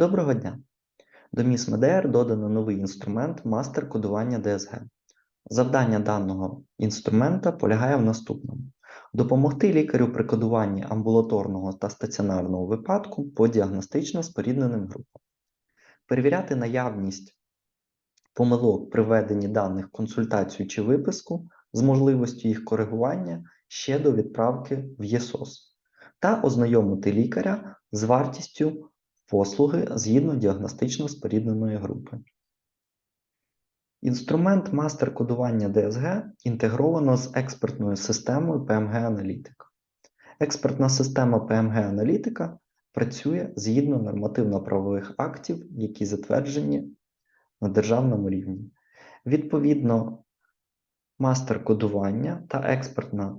Доброго дня! До МІС МДР додано новий інструмент мастер кодування DSG. Завдання даного інструмента полягає в наступному: допомогти лікарю при кодуванні амбулаторного та стаціонарного випадку по діагностично спорідненим групам, перевіряти наявність помилок при введенні даних консультацію чи виписку з можливістю їх коригування ще до відправки в ЄСОС та ознайомити лікаря з вартістю послуги згідно діагностично спорідненої групи. Інструмент мастер кодування DSG інтегровано з експертною системою PMG Аналітика. Експертна система PMG Аналітика працює згідно нормативно-правових актів, які затверджені на державному рівні. Відповідно, мастер кодування та експертна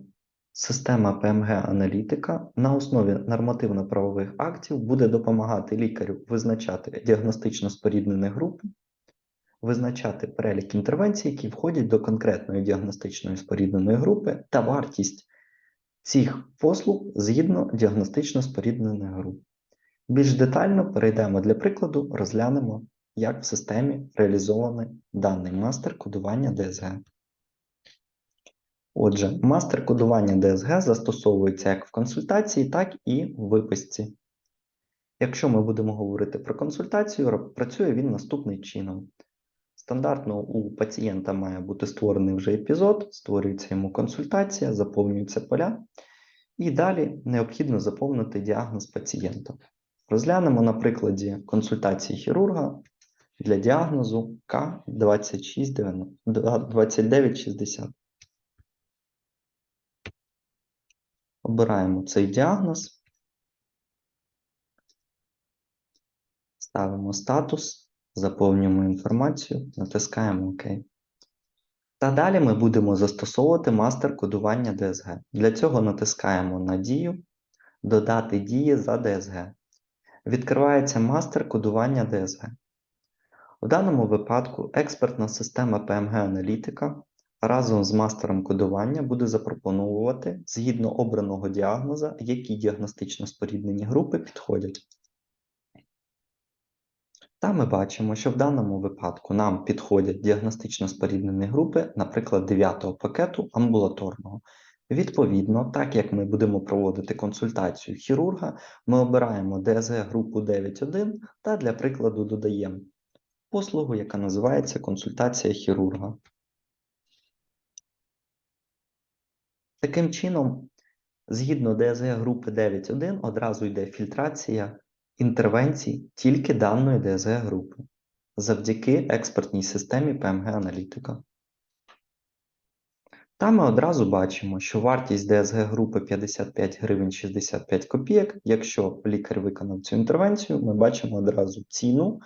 Система ПМГ-аналітика на основі нормативно-правових актів буде допомагати лікарю визначати діагностично споріднені групи, визначати перелік інтервенцій, які входять до конкретної діагностичної спорідненої групи, та вартість цих послуг згідно діагностично споріднених груп. Більш детально перейдемо для прикладу, розглянемо, як в системі реалізований даний мастер кодування DSG. Отже, мастер кодування DSG застосовується як в консультації, так і в виписці. Якщо ми будемо говорити про консультацію, працює він наступним чином. Стандартно у пацієнта має бути створений вже епізод, створюється йому консультація, заповнюються поля, і далі необхідно заповнити діагноз пацієнта. Розглянемо на прикладі консультації хірурга для діагнозу К2960. Обираємо цей діагноз, ставимо статус, заповнюємо інформацію, натискаємо ОК. Та далі ми будемо застосовувати мастер кодування DSG. Для цього натискаємо на дію, додати дії за DSG. Відкривається мастер кодування DSG. У даному випадку експертна система PMG-аналітика разом з мастером кодування буде запропонувати згідно обраного діагноза, які діагностично споріднені групи підходять. Та ми бачимо, що в даному випадку нам підходять діагностично споріднені групи, наприклад, 9 пакету амбулаторного. Відповідно, так як ми будемо проводити консультацію хірурга, ми обираємо DSG групу 9.1 та для прикладу додаємо послугу, яка називається консультація хірурга. Таким чином, згідно ДСГ групи 9.1, одразу йде фільтрація інтервенцій тільки даної ДСГ групи завдяки експертній системі PMG-аналітика. Та ми одразу бачимо, що вартість ДСГ групи 55 гривень 65 копійок. Якщо лікар виконав цю інтервенцію, ми бачимо одразу ціну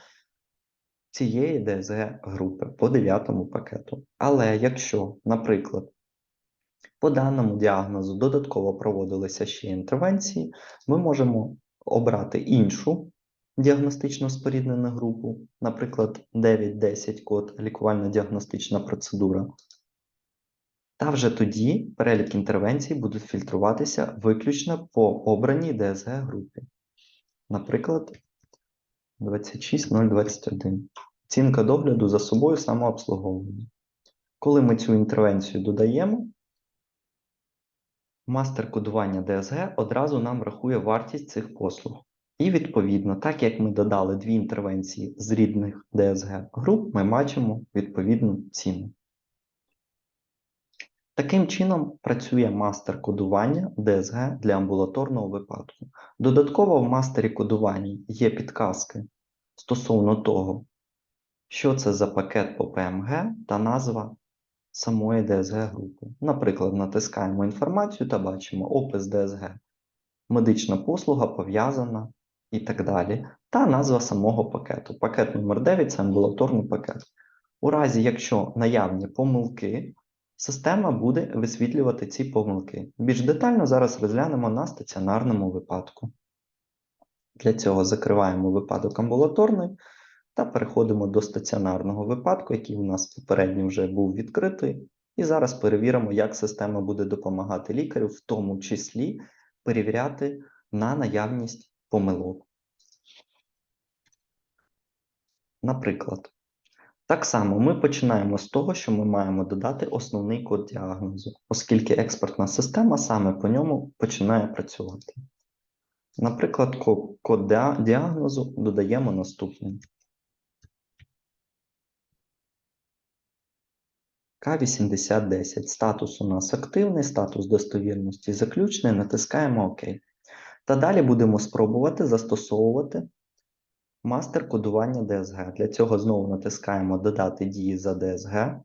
цієї ДСГ групи по 9 пакету. Але якщо, наприклад, по даному діагнозу додатково проводилися ще інтервенції, ми можемо обрати іншу діагностично споріднену групу, наприклад, 9-10 код лікувально-діагностична процедура. Та вже тоді перелік інтервенцій будуть фільтруватися виключно по обраній ДСГ групі. Наприклад, 26021. Оцінка догляду за собою самообслуговування. Коли ми цю інтервенцію додаємо, Мастер кодування DSG одразу нам рахує вартість цих послуг. І, відповідно, так як ми додали дві інтервенції з рідних DSG груп, ми бачимо відповідну ціну. Таким чином працює мастер кодування DSG для амбулаторного випадку. Додатково в мастері кодування є підказки стосовно того, що це за пакет по PMG та назва самої DSG групи. Наприклад, натискаємо інформацію та бачимо опис DSG, медична послуга пов'язана і так далі, та назва самого пакету. Пакет номер 9 це амбулаторний пакет. У разі, якщо наявні помилки, система буде висвітлювати ці помилки. Більш детально зараз розглянемо на стаціонарному випадку. Для цього закриваємо випадок амбулаторний та переходимо до стаціонарного випадку, який у нас попередньо вже був відкритий. І зараз перевіримо, як система буде допомагати лікарю, в тому числі перевіряти на наявність помилок. Наприклад, так само ми починаємо з того, що ми маємо додати основний код діагнозу, оскільки експертна система саме по ньому починає працювати. Наприклад, код діагнозу додаємо наступний. К8010. Статус у нас активний, статус достовірності заключений, натискаємо ОК. Та далі будемо спробувати застосовувати мастер кодування DSG. Для цього знову натискаємо Додати дії за DSG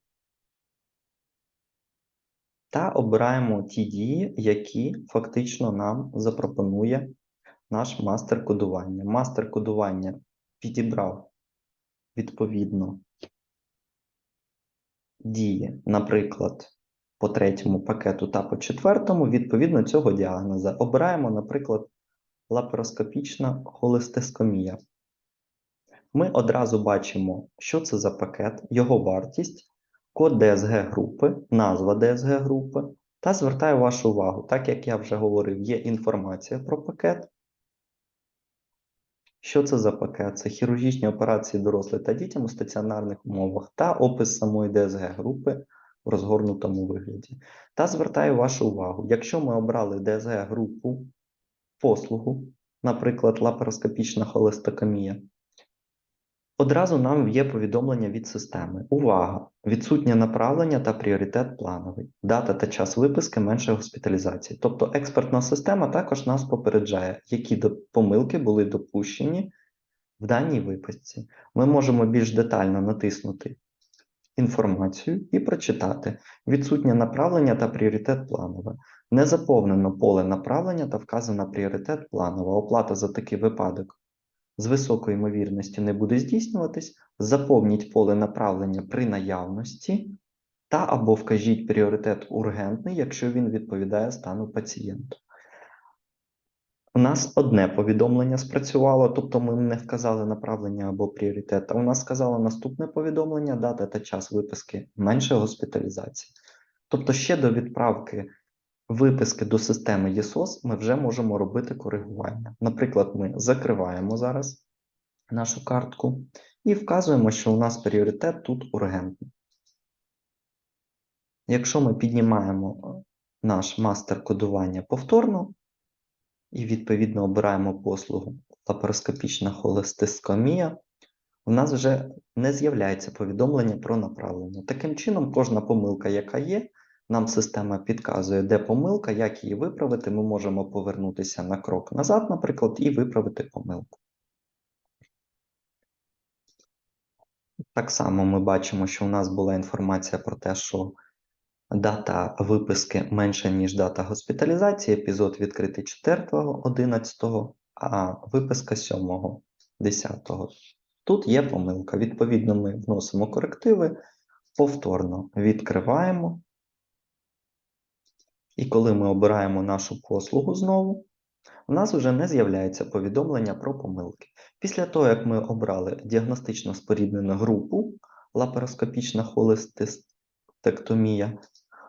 та обираємо ті дії, які фактично нам запропонує наш мастер кодування. Мастер кодування підібрав відповідно дії, наприклад, по третьому пакету та по четвертому, відповідно цього діагноза. Обираємо, наприклад, лапароскопічна холестескомія. Ми одразу бачимо, що це за пакет, його вартість, код DSG групи, назва DSG групи. Та звертаю вашу увагу, так як я вже говорив, є інформація про пакет. Що це за пакет? Це хірургічні операції дорослих та дітям у стаціонарних умовах та опис самої ДСГ-групи в розгорнутому вигляді. Та звертаю вашу увагу, якщо ми обрали ДСГ-групу послугу, наприклад, лапароскопічна холестокомія, Одразу нам є повідомлення від системи. Увага! Відсутнє направлення та пріоритет плановий. Дата та час виписки менше госпіталізації. Тобто експертна система також нас попереджає, які помилки були допущені в даній виписці. Ми можемо більш детально натиснути інформацію і прочитати відсутнє направлення та пріоритет планове. Не заповнено поле направлення та вказано пріоритет планова. Оплата за такий випадок з високою ймовірністю не буде здійснюватись, заповніть поле направлення при наявності та або вкажіть пріоритет ургентний, якщо він відповідає стану пацієнта. У нас одне повідомлення спрацювало, тобто ми не вказали направлення або пріоритет, а у нас сказало наступне повідомлення, дата та час виписки менше госпіталізації. Тобто ще до відправки виписки до системи ЄСОС ми вже можемо робити коригування. Наприклад, ми закриваємо зараз нашу картку і вказуємо, що у нас пріоритет тут ургентний. Якщо ми піднімаємо е, наш мастер кодування повторно і відповідно обираємо послугу лапароскопічна холестискомія, у нас вже не з'являється повідомлення про направлення. Таким чином, кожна помилка, яка є, нам система підказує, де помилка, як її виправити. Ми можемо повернутися на крок назад, наприклад, і виправити помилку. Так само ми бачимо, що у нас була інформація про те, що дата виписки менша, ніж дата госпіталізації. Епізод відкритий 4.11, а виписка 7.10. Тут є помилка. Відповідно, ми вносимо корективи, повторно відкриваємо. І коли ми обираємо нашу послугу знову, у нас вже не з'являється повідомлення про помилки. Після того, як ми обрали діагностично споріднену групу лапароскопічна холестектомія,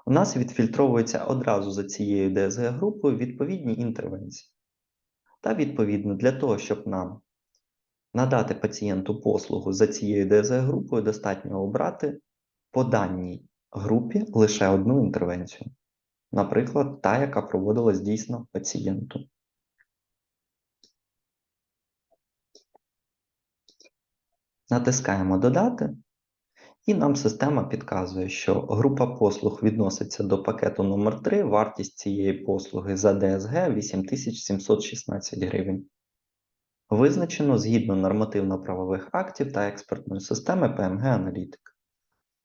у нас відфільтровується одразу за цією ДСГ-групою відповідні інтервенції. Та відповідно для того, щоб нам надати пацієнту послугу за цією ДСГ-групою, достатньо обрати по даній групі лише одну інтервенцію. Наприклад, та, яка проводилась дійсно пацієнту. Натискаємо Додати, і нам система підказує, що група послуг відноситься до пакету номер 3 вартість цієї послуги за ДСГ 8716 гривень. Визначено згідно нормативно-правових актів та експертної системи PMG Аналітик.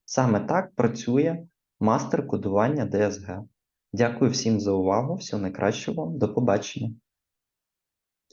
Саме так працює мастер кодування ДСГ. Дякую всім за увагу. Всього найкращого. До побачення.